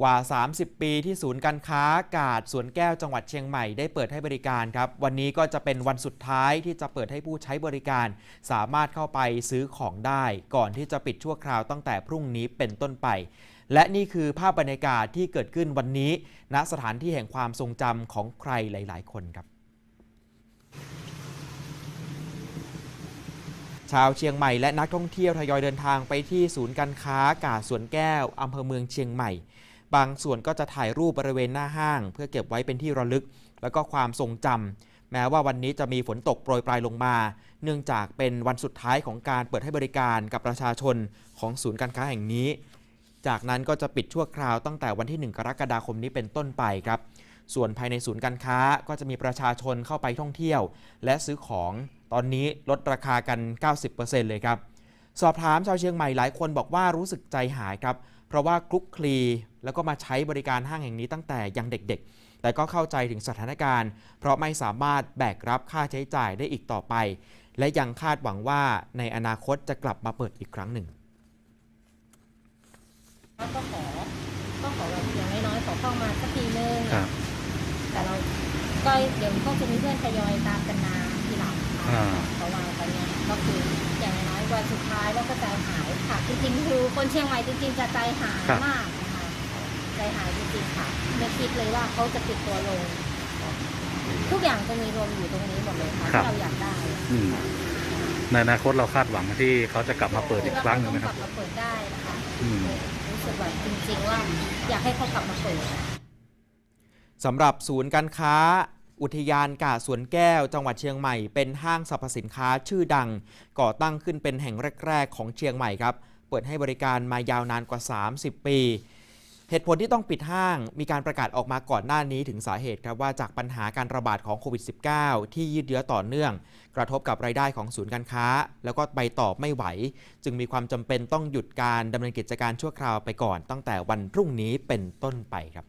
กว่า 30 ปีที่ศูนย์การค้ากาดสวนแก้วจังหวัดเชียงใหม่ได้เปิดให้บริการครับ วันนี้ก็จะเป็นวันสุดท้ายที่จะเปิดให้ผู้ใช้บริการ สามารถเข้าไปซื้อของได้ ก่อนที่จะปิดชั่วคราวตั้งแต่พรุ่งนี้เป็นต้นไป และนี่คือภาพบรรยากาศที่เกิดขึ้นวันนี้ณสถานที่แห่งความทรงจำของใครหลาย ๆ คนครับชาวเชียงใหม่และนักท่องเที่ยวทยอยเดินทางไปที่ศูนย์การค้ากาดสวนแก้วอำเภอเมืองเชียงใหม่ บางส่วนก็จะถ่ายรูปบริเวณหน้าห้าง เพื่อเก็บไว้เป็นที่ระลึก แล้วก็ความทรงจำแม้ว่าวันนี้จะมีฝนตกโปรยปลายลงมา เนื่องจากเป็นวันสุดท้ายของการเปิดให้บริการกับประชาชนของศูนย์การค้าแห่งนี้ จากนั้นก็จะปิดชั่วคราวตั้งแต่วันที่ 1 กรกฎาคมนี้เป็นต้นไปครับส่วนภายในศูนย์การค้าก็จะมีประชาชนเข้าไปท่องเที่ยว และซื้อของตอนนี้ลดราคากัน 90%เลยครับ สอบถามชาวเชียงใหม่หลายคนบอกว่ารู้สึกใจหายครับเราะว่าคลุกคลีแล้วก็มาใช้บริการห้างแห่งนี้ตั้งแต่ยังเด็กๆ แต่ก็เข้าใจถึงสถานการณ์ เพราะไม่สามารถแบกรับค่าใช้จ่ายได้อีกต่อไป และยังคาดหวังว่าในอนาคตจะกลับมาเปิดอีกครั้งหนึ่งแล้วก็ขอก็ขอแบบอย่างน้อยๆขอเข้ามาสักทีนึงครับแต่เราก็เดี๋ยวก็จะมีเพื่อนทยอยตามกันมาทีหลัง วันสุดท้ายแล้วก็ใจหายค่ะ จริงๆคือคนเชียงใหม่จริงๆจะใจหายครับมากนะคะใจหายจริงๆค่ะ ไม่คิดเลยว่าเขาจะปิดตัวลง ทุกอย่างจะมีรวมอยู่ตรงนี้หมดเลยค่ะที่เราอยากได้อืมในอนาคตเราคาดหวังที่เขาจะกลับมาเปิดอีกครั้งหนึ่งไหมครับกลับมาเปิดได้นะคะอืม รู้สึกแบบจริง ๆ ว่าอยากให้เขากลับมาเปิด สำหรับศูนย์การค้า อุทยานกาสวนแก้ว จังหวัดเชียงใหม่ เป็นห้างสรรพสินค้าชื่อดัง ก่อตั้งขึ้นเป็นแห่งแรก ๆ ของเชียงใหม่ครับ เปิดให้บริการมายาวนานกว่า 30 ปี เหตุผลที่ต้องปิดห้าง มีการประกาศออกมาก่อนหน้านี้ถึงสาเหตุครับว่าจากปัญหาการระบาดของโควิด -19 ที่ยืดเยื้อต่อเนื่อง กระทบกับรายได้ของศูนย์การค้า แล้วก็ไปต่อไม่ไหว จึงมีความจำเป็นต้องหยุดการดำเนินกิจการชั่วคราวไปก่อน ตั้งแต่วันพรุ่งนี้เป็นต้นไปครับ